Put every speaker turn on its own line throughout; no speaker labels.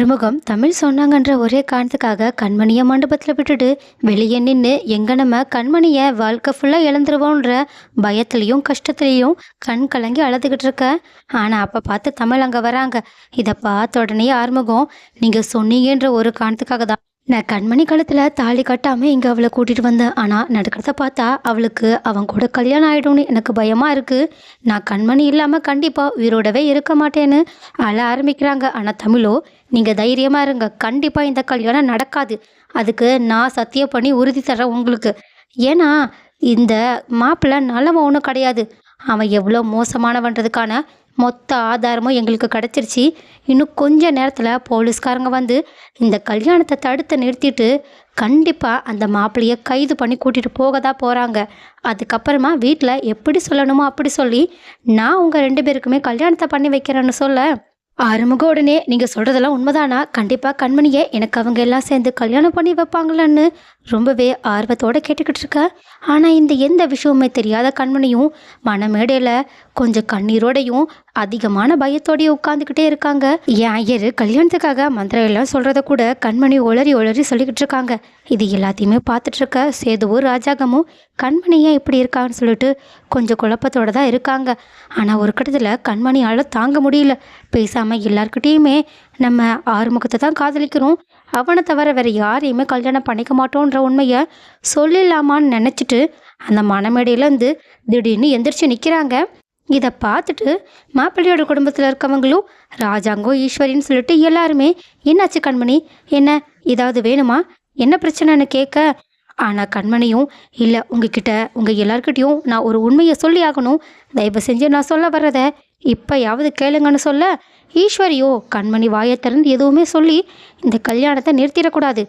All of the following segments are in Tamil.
அறுமுகம் தமிழ் சொன்னாங்கன்ற ஒரே காரணத்துக்காக கண்மணியை மண்டபத்தில் விட்டுட்டு வெளியே நின்று எங்கே நம்ம கண்மணியை வாழ்க்கை ஃபுல்லாக இழந்துருவோன்ற பயத்துலேயும் கஷ்டத்துலேயும் கண் கலங்கி அழுதுகிட்டு இருக்க? ஆனால் அப்போ பார்த்து தமிழ் அங்கே வராங்க. இதை பார்த்த உடனே ஆறுமுகம் நீங்கள் சொன்னீங்கன்ற ஒரு காரணத்துக்காக தான் நான் கண்மணி கழுத்தில் தாலி கட்டாமல் இங்கே அவளை கூட்டிகிட்டு வந்தேன். ஆனால் நடக்கிறத பார்த்தா அவளுக்கு அவன் கூட கல்யாணம் ஆகிடும்னு எனக்கு பயமாக இருக்குது நான் கண்மணி இல்லாமல் கண்டிப்பாக உயிரோடவே இருக்க மாட்டேன்னு அழ ஆரம்பிக்கிறாங்க. ஆனால் தமிழோ நீங்கள் தைரியமாக இருங்க. கண்டிப்பாக இந்த கல்யாணம் நடக்காது. அதுக்கு நான் சத்தியம் பண்ணி உறுதி தரேன் உங்களுக்கு. ஏன்னா இந்த மாப்பிள்ளை நல்லவன் ஒன்றும் கிடையாது. அவன் எவ்வளோ மோசமானவன்றதுக்கான மொத்த ஆதாரமும் எங்களுக்கு கிடச்சிருச்சு. இன்னும் கொஞ்ச நேரத்தில் போலீஸ்காரங்க வந்து இந்த கல்யாணத்தை தடுத்து நிறுத்திட்டு கண்டிப்பாக அந்த மாப்பிள்ளையை கைது பண்ணி கூட்டிகிட்டு போக தான் போகிறாங்க அதுக்கப்புறமா வீட்டில் எப்படி சொல்லணுமோ அப்படி சொல்லி நான் உங்கள் ரெண்டு பேருக்குமே கல்யாணத்தை பண்ணி வைக்கிறேன்னு சொல்ல ஆறுமுக உடனே நீங்கள் சொல்கிறதெல்லாம் உண்மைதானா? கண்டிப்பாக கண்மணியை எனக்கு அவங்க எல்லாம் சேர்ந்து கல்யாணம் பண்ணி வைப்பாங்களான்னு ரொம்பவே ஆர்வத்தோடு கேட்டுக்கிட்டு இருக்க. ஆனால் இந்த எந்த விஷயமுமே தெரியாத கண்மணியும் மனமேடையில் கொஞ்சம் கண்ணீரோடையும் அதிகமான பயத்தோடையும் உட்காந்துக்கிட்டே இருக்காங்க. என் ஐயர் கல்யாணத்துக்காக மந்திரம் எல்லாம் சொல்கிறத கூட கண்மணி ஒளறி ஒளறி சொல்லிக்கிட்டு இருக்காங்க. இது எல்லாத்தையுமே பார்த்துட்டு இருக்க சேதுவும் ராஜாகமும் கண்மணி ஏன் இப்படி இருக்கான்னு சொல்லிட்டு கொஞ்சம் குழப்பத்தோடு தான் இருக்காங்க. ஆனால் ஒரு கட்டத்தில் கண்மணியால் தாங்க முடியல. பேசாமல் எல்லாருக்கிட்டேயுமே நம்ம ஆறுமுகத்தை தான் காதலிக்கிறோம். அவனை தவிர வேறு யாரையுமே கல்யாணம் பண்ணிக்க மாட்டோன்ற உண்மையை சொல்லிடலாமான்னு நினச்சிட்டு அந்த மனமேடையிலேருந்து திடீர்னு எந்திரிச்சு நிற்கிறாங்க இதை பார்த்துட்டு மாப்பிள்ளையோட குடும்பத்தில் இருக்கவங்களும் ராஜாங்கோ ஈஸ்வரின்னு சொல்லிட்டு எல்லாருமே என்னாச்சு கண்மணி? என்ன ஏதாவது வேணுமா? என்ன பிரச்சனைன்னு கேட்க ஆனால் கண்மணியும் இல்லை உங்ககிட்ட உங்கள் எல்லார்கிட்டயும் நான் ஒரு உண்மையை சொல்லி ஆகணும். தயவு செஞ்சு நான் சொல்ல வர்றதை இப்போயாவது கேளுங்கன்னு சொல்ல. ஈஸ்வரியோ கண்மணி வாயை திறந்து எதுவுமே சொல்லி இந்த கல்யாணத்தை நிறுத்திடக்கூடாது.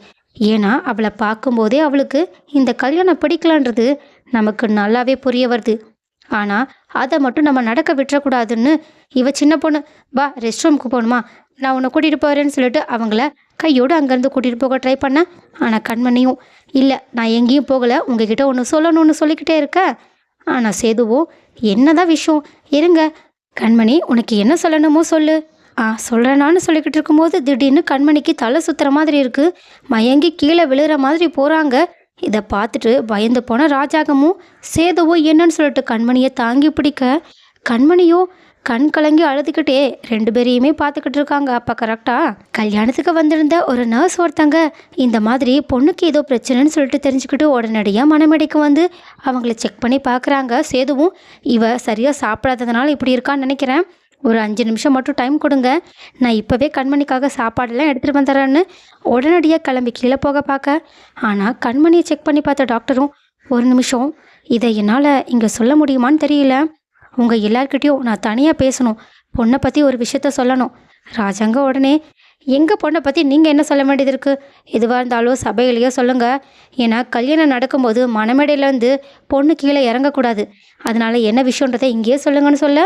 ஏன்னா அவளை பார்க்கும்போதே அவளுக்கு இந்த கல்யாணம் பிடிக்கலான்றது நமக்கு நல்லாவே புரிய வருது. ஆனால் அதை மட்டும் நம்ம நடக்க விட்டுறக்கூடாதுன்னு இவ சின்ன பொண்ணு வா ரெஸ்ட் ரூமுக்கு போகணுமா? நான் உன்னை கூட்டிகிட்டு போகிறேன்னு சொல்லிட்டு அவங்கள கையோடு அங்கேருந்து கூட்டிகிட்டு போக ட்ரை பண்ணேன் ஆனால் கண்மணியும் இல்லை நான் எங்கேயும் போகலை. உங்ககிட்ட ஒன்று சொல்லணும்னு சொல்லிக்கிட்டே இருக்க. ஆனால் சேதுவோ என்னதான் விஷயம்? இருங்க. கண்மணி உனக்கு என்ன சொல்லணுமோ சொல்லு. ஆ சொல்கிறேனான்னு சொல்லிக்கிட்டு இருக்கும்போது திடீர்னு கண்மணிக்கு தலை சுற்றுற மாதிரி இருக்குது மயங்கி கீழே விழுகிற மாதிரி போகிறாங்க இதை பார்த்துட்டு பயந்து போன ராஜாகமும் சேதுவோ என்னன்னு சொல்லிட்டு கண்மணியை தாங்கி பிடிக்க கண்மணியோ கண் கலங்கி அழுதுகிட்டே ரெண்டு பேரையுமே பார்த்துக்கிட்டு இருக்காங்க. அப்போ கரெக்டாக கல்யாணத்துக்கு வந்திருந்த ஒரு நர்ஸ் ஒருத்தங்க இந்த மாதிரி பொண்ணுக்கு ஏதோ பிரச்சனைன்னு சொல்லிட்டு தெரிஞ்சுக்கிட்டு உடனடியாக மனமேடைக்கு வந்து அவங்கள செக் பண்ணி பார்க்குறாங்க. சேதுவும் இவ சரியாக சாப்பிடாததுனால இப்படி இருக்கான்னு நினைக்கிறேன். ஒரு அஞ்சு நிமிஷம் மட்டும் டைம் கொடுங்க. நான் இப்போவே கண்மணிக்காக சாப்பாடெல்லாம் எடுத்துகிட்டு வந்துடுறேன்னு உடனடியாக கிளம்பி கீழே போக பார்க்க. ஆனால் கண்மணியை செக் பண்ணி பார்த்த டாக்டரும் ஒரு நிமிஷம் இதை என்னால் இங்கே சொல்ல முடியுமான்னு தெரியல. உங்கள் எல்லார்கிட்டேயும் நான் தனியாக பேசணும். பொண்ணை பற்றி ஒரு விஷயத்த சொல்லணும். ராஜாங்க உடனே எங்கள் பொண்ணை பற்றி நீங்கள் என்ன சொல்ல வேண்டியது இருக்குது எதுவாக இருந்தாலும் சபையிலேயோ சொல்லுங்கள் ஏன்னா கல்யாணம் நடக்கும்போது மணமேடையிலேருந்து பொண்ணு கீழே இறங்கக்கூடாது. அதனால் என்ன விஷயன்றதை இங்கேயே சொல்லுங்கன்னு சொல்ல.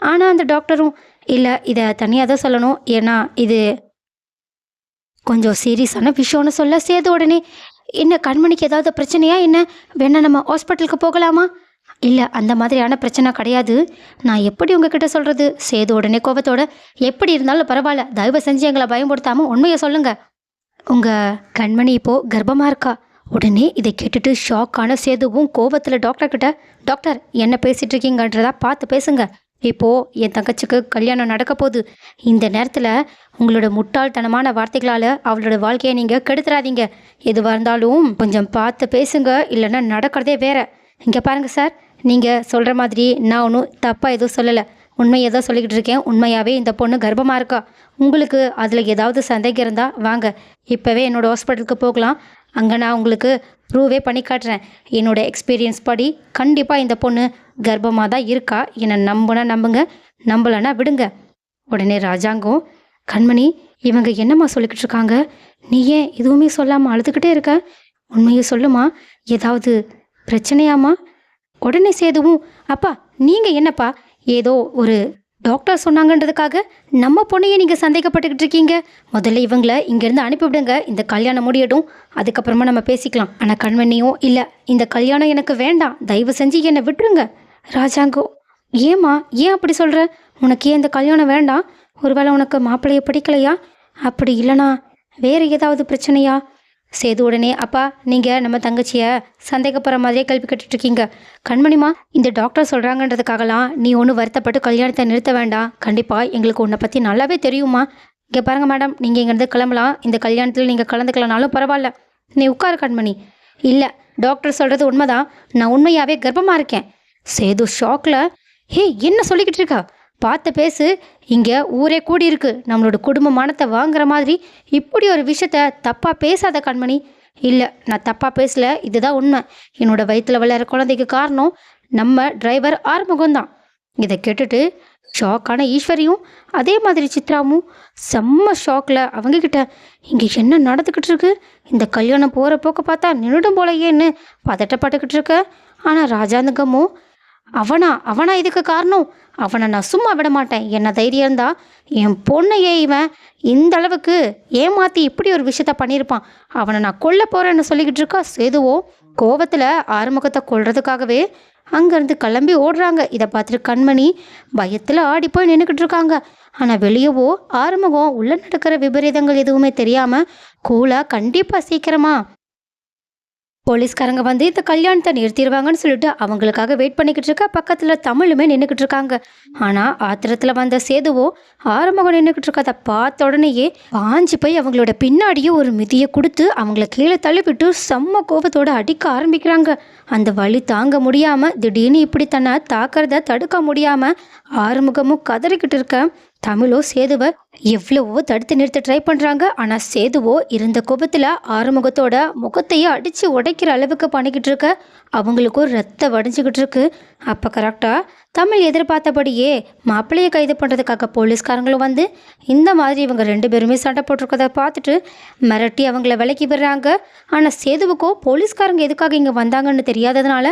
ஆனால் அந்த டாக்டரும் இல்லை இதை தனியாக தான் சொல்லணும். ஏன்னா இது கொஞ்சம் சீரியஸான விஷயம்னு சொல்ல சேது உடனே என்ன கண்மணிக்கு ஏதாவது பிரச்சனையா? என்ன? வேணா நம்ம ஹாஸ்பிட்டலுக்கு போகலாமா? இல்லை அந்த மாதிரியான பிரச்சனை கிடையாது. நான் எப்படி உங்ககிட்ட சொல்கிறது சேது உடனே கோபத்தோட எப்படி இருந்தாலும் பரவாயில்ல. தயவு செஞ்சு எங்களை பயன்படுத்தாமல் உண்மையை சொல்லுங்கள் உங்கள் கண்மணி இப்போது கர்ப்பமாக இருக்கா? உடனே இதை கேட்டுட்டு ஷாக்கான சேதுவும் கோபத்தில் டாக்டர்கிட்ட டாக்டர் என்ன பேசிகிட்டு இருக்கீங்கன்றதா பார்த்து பேசுங்கள் இப்போது என் தங்கச்சிக்கு கல்யாணம் நடக்க போகுது. இந்த நேரத்தில் உங்களோட முட்டாள்தனமான வார்த்தைகளால் அவளோட வாழ்க்கையை நீங்கள் கெடுத்துறாதீங்க. எதுவாக இருந்தாலும் கொஞ்சம் பார்த்து பேசுங்க இல்லைன்னா நடக்கிறதே வேற. இங்கே பாருங்கள் சார் நீங்கள் சொல்கிற மாதிரி நான் ஒன்றும் தப்பாக எதுவும் சொல்லலை. உண்மையை தான் சொல்லிக்கிட்டு இருக்கேன். உண்மையாகவே இந்த பொண்ணு கர்ப்பமாக இருக்கா? உங்களுக்கு அதில் ஏதாவது சந்தேகம் இருந்தால் வாங்க. இப்போவே என்னோடய ஹாஸ்பிட்டலுக்கு போகலாம். அங்கே நான் உங்களுக்கு ப்ரூவே பண்ணி காட்டுறேன். என்னோட எக்ஸ்பீரியன்ஸ் படி கண்டிப்பாக இந்த பொண்ணு கர்ப்பமாக தான் இருக்கா? என்னை நம்புனா நம்புங்க நம்பலைன்னா விடுங்க. உடனே ராஜாங்கம் கண்மணி இவங்க என்னம்மா சொல்லிக்கிட்டு இருக்காங்க நீ ஏன் எதுவுமே சொல்லாமல் அழுதுகிட்டே இருக்க? உண்மையை சொல்லுமா? ஏதாவது பிரச்சனையாம்மா? உடனே சேதுவும் அப்பா நீங்கள் என்னப்பா? ஏதோ ஒரு டாக்டர் சொன்னாங்கன்றதுக்காக நம்ம பொண்ணையே நீங்கள் சந்தேகப்பட்டுக்கிட்டு இருக்கீங்க. முதல்ல இவங்களை இங்கேருந்து அனுப்பிவிடுங்க இந்த கல்யாணம் முடியட்டும். அதுக்கப்புறமா நம்ம பேசிக்கலாம். ஆனால் கண்மணியும் இல்லை. இந்த கல்யாணம் எனக்கு வேண்டாம். தயவு செஞ்சு என்னை விட்டுருங்க. ராஜாங்கோ ஏம்மா ஏன் அப்படி சொல்கிற உனக்கு ஏன் இந்த கல்யாணம் வேண்டாம்? ஒருவேளை உனக்கு மாப்பிள்ளையை பிடிக்கலையா? அப்படி இல்லைனா வேறு ஏதாவது பிரச்சனையா? சேது உடனே அப்பா நீங்கள் நம்ம தங்கச்சியை சந்தேகப்படுற மாதிரியே கேள்வி கேட்டுட்ருக்கீங்க. கண்மணிமா இந்த டாக்டர் சொல்கிறாங்கன்றதுக்காகலாம் நீ ஒன்றும் வருத்தப்பட்டு கல்யாணத்தை நிறுத்த வேண்டாம். கண்டிப்பாக எங்களுக்கு உன்னை பற்றி நல்லாவே தெரியுமா இங்கே பாருங்கள் மேடம் நீங்கள் இங்கேருந்து கிளம்பலாம். இந்த கல்யாணத்தில் நீங்கள் கலந்துக்கலனாலும் பரவாயில்ல. நீ உட்காரு கண்மணி. இல்லை டாக்டர் சொல்கிறது உண்மைதான். நான் உண்மையாகவே கர்ப்பமாக இருக்கேன். சேது ஷாக்கில் ஹே என்ன சொல்லிக்கிட்டு இருக்கா? பார்த்து பேசு இங்கே ஊரே கூடி இருக்கு நம்மளோட குடும்ப மானத்தை வாங்குற மாதிரி இப்படி ஒரு விஷயத்த தப்பாக பேசாத கண்மணி. இல்லை நான் தப்பாக பேசல. இதுதான் உண்மை. என்னோட வயிற்றில் விளையாடுற குழந்தைக்கு காரணம் நம்ம டிரைவர் ஆறுமுகம் தான் இதை கேட்டுட்டு ஷாக்கான ஈஸ்வரியும் அதே மாதிரி சித்ராவும் செம்ம ஷாக்கில் அவங்கக்கிட்ட இங்கே என்ன நடந்துக்கிட்டு இருக்கு? இந்த கல்யாணம் போகிற போக்க பார்த்தா நின்றுடும் போலையேன்னு பதட்டப்பட்டுக்கிட்டு இருக்க? ஆனால் ராஜாந்தகமும் அவனா அவனா இதுக்கு காரணம்? அவனை நான் சும்மா விட மாட்டேன் என்ன தைரியம் இருந்தா என் பொண்ணையே இவன் இந்த அளவுக்கு ஏமாத்தி இப்படி ஒரு விஷயத்த பண்ணியிருப்பான். அவனை நான் கொல்ல போறேன்னு சொல்லிக்கிட்டு இருக்கா சேதுவோ கோவத்தில் ஆறுமுகத்தை கொள்றதுக்காகவே அங்கேருந்து கிளம்பி ஓடுறாங்க. இதை பார்த்துட்டு கண்மணி பயத்தில் ஆடி போய் நின்றுக்கிட்டு இருக்காங்க. ஆனால் வெளியவோ ஆறுமுகம் உள்ளே நடக்கிற விபரீதங்கள் எதுவுமே தெரியாமல் கூலாக கண்டிப்பாக சீக்கிரமா போலீஸ்காரங்க வந்து இந்த கல்யாணத்தை நிறுத்திடுவாங்கன்னு சொல்லிட்டு அவங்களுக்காக வெயிட் பண்ணிக்கிட்டு இருக்க. பக்கத்தில் தமிழுமே நின்றுக்கிட்டு இருக்காங்க. ஆனால் ஆத்திரத்தில் வந்த சேதுவோ ஆரம்பம் நின்றுக்கிட்டு இருக்கதை பார்த்த உடனேயே பாஞ்சு போய் அவங்களோட பின்னாடியே ஒரு மிதியை கொடுத்து அவங்கள கீழே தள்ளிவிட்டு செம்ம கோபத்தோடு அடிக்க ஆரம்பிக்கிறாங்க. அந்த வழி தாங்க முடியாமல் திடீர்னு இப்படி தன்னை தாக்கிறத தடுக்க முடியாமல் ஆறுமுகமும் கதறிக்கிட்டு இருக்க தமிழோ சேதுவை எவ்வளவோ தடுத்து நிறுத்த ட்ரை பண்ணுறாங்க ஆனால் சேதுவோ இருந்த கோபத்தில் ஆறுமுகத்தோட முகத்தையே அடித்து உடைக்கிற அளவுக்கு பண்ணிக்கிட்டு இருக்க. அவங்களுக்கும் ரத்த வடிஞ்சுக்கிட்டு இருக்கு. அப்போ கரெக்டாக தமிழ் எதிர்பார்த்தபடியே மாப்பிள்ளையை கைது பண்ணுறதுக்காக போலீஸ்காரங்களும் வந்து இந்த மாதிரி இவங்க ரெண்டு பேருமே சண்டை போட்டிருக்கதை பார்த்துட்டு மிரட்டி அவங்கள விலக்கி விடுறாங்க. ஆனால் சேதுவுக்கோ போலீஸ்காரங்க எதுக்காக இங்கே வந்தாங்கன்னு தெரியாததுனால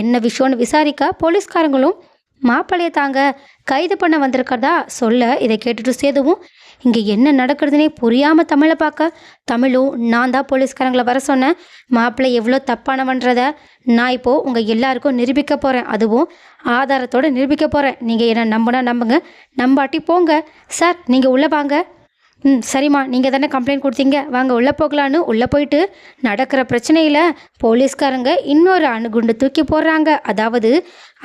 என்ன விஷயம்னு விசாரிக்க போலீஸ்காரங்களும் மாப்பிள்ளையை தாங்க கைது பண்ண வந்திருக்கிறதா சொல்ல இதை கேட்டுட்டு சேதுவும் இங்கே என்ன நடக்கிறதுனே புரியாமல் தமிழை பார்க்க தமிழும் நான் தான் போலீஸ்காரங்களை வர சொன்னேன். மாப்பிள்ளை எவ்வளோ தப்பானவன்றத நான் இப்போது உங்கள் எல்லாருக்கும் நிரூபிக்க போகிறேன் அதுவும் ஆதாரத்தோடு நிரூபிக்க போகிறேன் நீங்கள் என்ன நம்புனா நம்புங்க. நம்பாட்டி போங்க. சார் நீங்கள் உள்ளே வாங்க. ம் சரிம்மா. நீங்கள் தானே கம்ப்ளைண்ட் கொடுத்தீங்க. வாங்க உள்ளே போகலான்னு. உள்ளே போயிட்டு நடக்கிற பிரச்சனையில் போலீஸ்காரங்க இன்னொரு அணுகுண்டு தூக்கி போடுறாங்க. அதாவது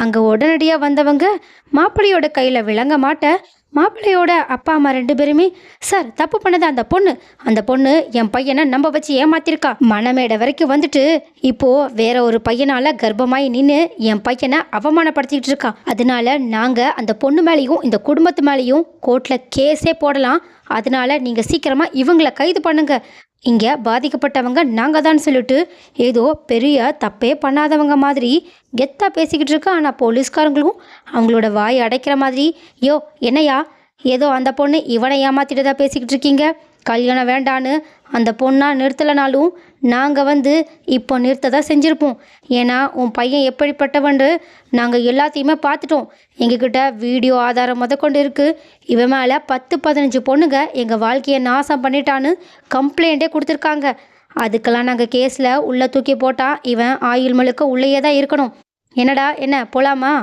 அங்கே உடனடியாக வந்தவங்க மாப்பிள்ளையோட கையில் விளங்க மாட்ட மாப்பிள்ளையோட அப்பா அம்மா ரெண்டு பேருமே சார் தப்பு பண்ணது அந்த பொண்ணு. அந்த பொண்ணு என் பையனை நம்ப வச்சு ஏமாத்திருக்கா. மணமேடை வரைக்கும் வந்துட்டு இப்போ வேற ஒரு பையனால கர்ப்பமாயி நின்று என் பையனை அவமானப்படுத்திக்கிட்டு இருக்கா. அதனால நாங்கள் அந்த பொண்ணு மேலேயும் இந்த குடும்பத்து மேலேயும் கோர்ட்டில் கேஸே போடலாம். அதனால நீங்கள் சீக்கிரமாக இவங்களை கைது பண்ணுங்க. இங்கே பாதிக்கப்பட்டவங்க நாங்கள் தான் சொல்லிட்டு ஏதோ பெரிய தப்பே பண்ணாதவங்க மாதிரி கெத்தாக பேசிக்கிட்டு இருக்கா. ஆனால் போலீஸ்காரங்களும் அவங்களோட வாய் அடைக்கிற மாதிரி யோ என்னையா? ஏதோ அந்த பொண்ணு இவனை ஏமாத்திட்டு தான் பேசிக்கிட்டு இருக்கீங்க. கல்யாணம் வேண்டான்னு அந்த பொண்ணாக நிறுத்தலைனாலும் நாங்கள் வந்து இப்போ நிறுத்த தான் செஞ்சுருப்போம். ஏன்னா உன் பையன் எப்படிப்பட்டவன்று நாங்கள் எல்லாத்தையுமே பார்த்துட்டோம். எங்ககிட்ட வீடியோ ஆதாரம் முதற்கொண்டு இருக்குது இவன் மேலே பத்து பதினஞ்சு பொண்ணுங்க எங்கள் வாழ்க்கையை நாசம் பண்ணிட்டான்னு கம்ப்ளைண்ட்டே கொடுத்துருக்காங்க. அதுக்கெல்லாம் நாங்கள் கேஸில் உள்ளே தூக்கி போட்டால் இவன் ஆயுள் முழுக்க உள்ளேயே தான் இருக்கணும். என்னடா என்ன போலாமா?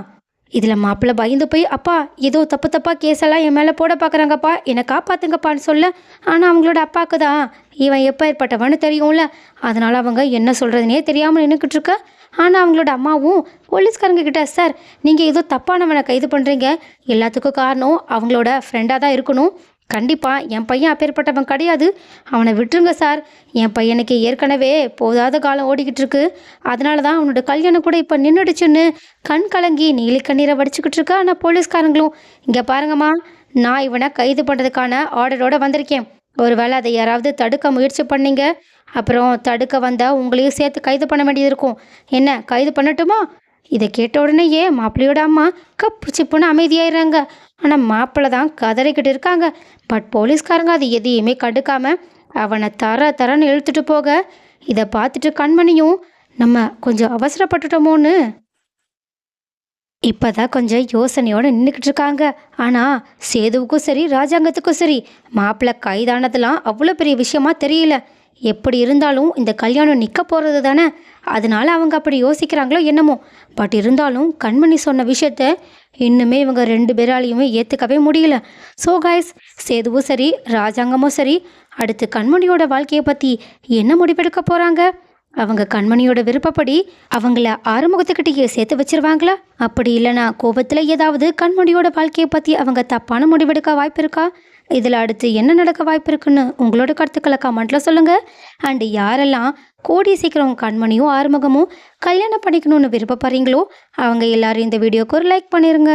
இதில் மாப்பிள்ளை பயந்து போய் அப்பா ஏதோ தப்பு தப்பாக கேஸெல்லாம் என் மேலே போட பார்க்குறாங்கப்பா என்னை காப்பாத்துங்கப்பான்னு சொல்ல ஆனால் அவங்களோட அப்பாவுக்கு தான் இவன் எப்போ ஏற்பட்டவன்னு தெரியும்ல. அதனால் அவங்க என்ன சொல்கிறதுனே தெரியாமல் நின்றுக்கிட்டு இருக்க. ஆனால் அவங்களோட அம்மாவும் போலீஸ்காரங்க கிட்ட சார் நீங்கள் ஏதோ தப்பானவனை கைது பண்ணுறீங்க எல்லாத்துக்கும் காரணம் அவங்களோட ஃப்ரெண்டாக தான் இருக்கணும். கண்டிப்பாக என் பையன் அப்பேற்பட்டவன் கிடையாது. அவனை விட்டுருங்க சார். என் பையனுக்கு ஏற்கனவே போதாத காலம் ஓடிக்கிட்டு இருக்கு. அதனால தான் அவனோட கல்யாணம் கூட இப்போ நின்றுடுச்சுன்னு கண் கலங்கி நீலி கண்ணீரை வடிச்சுக்கிட்டு இருக்கா ஆனால் போலீஸ்காரங்களும். இங்கே பாருங்கம்மா நான் இவனை கைது பண்ணுறதுக்கான ஆர்டரோடு வந்திருக்கேன். ஒருவேளை அதை யாராவது தடுக்க முயற்சி பண்ணீங்க? அப்புறம் தடுக்க வந்தால் உங்களையும் சேர்த்து கைது பண்ண வேண்டியது இருக்கும். என்ன கைது பண்ணட்டுமா? இதை கேட்ட உடனேயே மாப்பிள்ளையோட அம்மா கப்பு சிப்புன்னு அமைதியாயிடுறாங்க. ஆனால் மாப்பிள்ளை தான் கதறிக்கிட்டு இருக்காங்க. பட் போலீஸ்காரங்க அது எதையுமே கண்டுக்காம அவனை தர தரன்னு இழுத்துட்டு போக இதை பார்த்துட்டு கண்மணியும் நம்ம கொஞ்சம் அவசரப்பட்டுட்டோமோன்னு. இப்போதான் கொஞ்சம் யோசனையோடு நின்றுக்கிட்டு இருக்காங்க. ஆனால் சேதுவுக்கும் சரி ராஜாங்கத்துக்கும் சரி மாப்பிள்ளை கைதானதெல்லாம் அவ்வளோ பெரிய விஷயமா தெரியல. எப்படி இருந்தாலும் இந்த கல்யாணம் நிற்க போகிறது தானே? அதனால் அவங்க அப்படி யோசிக்கிறாங்களோ என்னமோ. பட் இருந்தாலும் கண்மணி சொன்ன விஷயத்த இன்னுமே இவங்க ரெண்டு பேராலையுமே ஏற்றுக்கவே முடியல. ஸோ காய்ஸ் சேதுவும் சரி ராஜாங்கமும் சரி அடுத்து கண்மணியோட வாழ்க்கையை பற்றி என்ன முடிவெடுக்க போகிறாங்க அவங்க கண்மணியோட விருப்பப்படி அவங்கள ஆறுமுகத்துக்கிட்டேயே சேர்த்து வச்சிருவாங்களா? அப்படி இல்லைனா கோபத்தில் ஏதாவது கண்மணியோட வாழ்க்கையை பற்றி அவங்க தப்பான முடிவெடுக்க வாய்ப்பு இருக்கா? இதில் அடுத்து என்ன நடக்க வாய்ப்பு இருக்குன்னு உங்களோட கருத்துக்களை கமெண்ட்டில் சொல்லுங்கள் அண்டு யாரெல்லாம் கூடி சீக்கிரம் கண்மணியும் ஆறுமுகமும் கல்யாணம் பண்ணிக்கணும்னு விருப்பப்படுறீங்களோ அவங்க எல்லாரும் இந்த வீடியோக்கு ஒரு லைக் பண்ணிடுங்க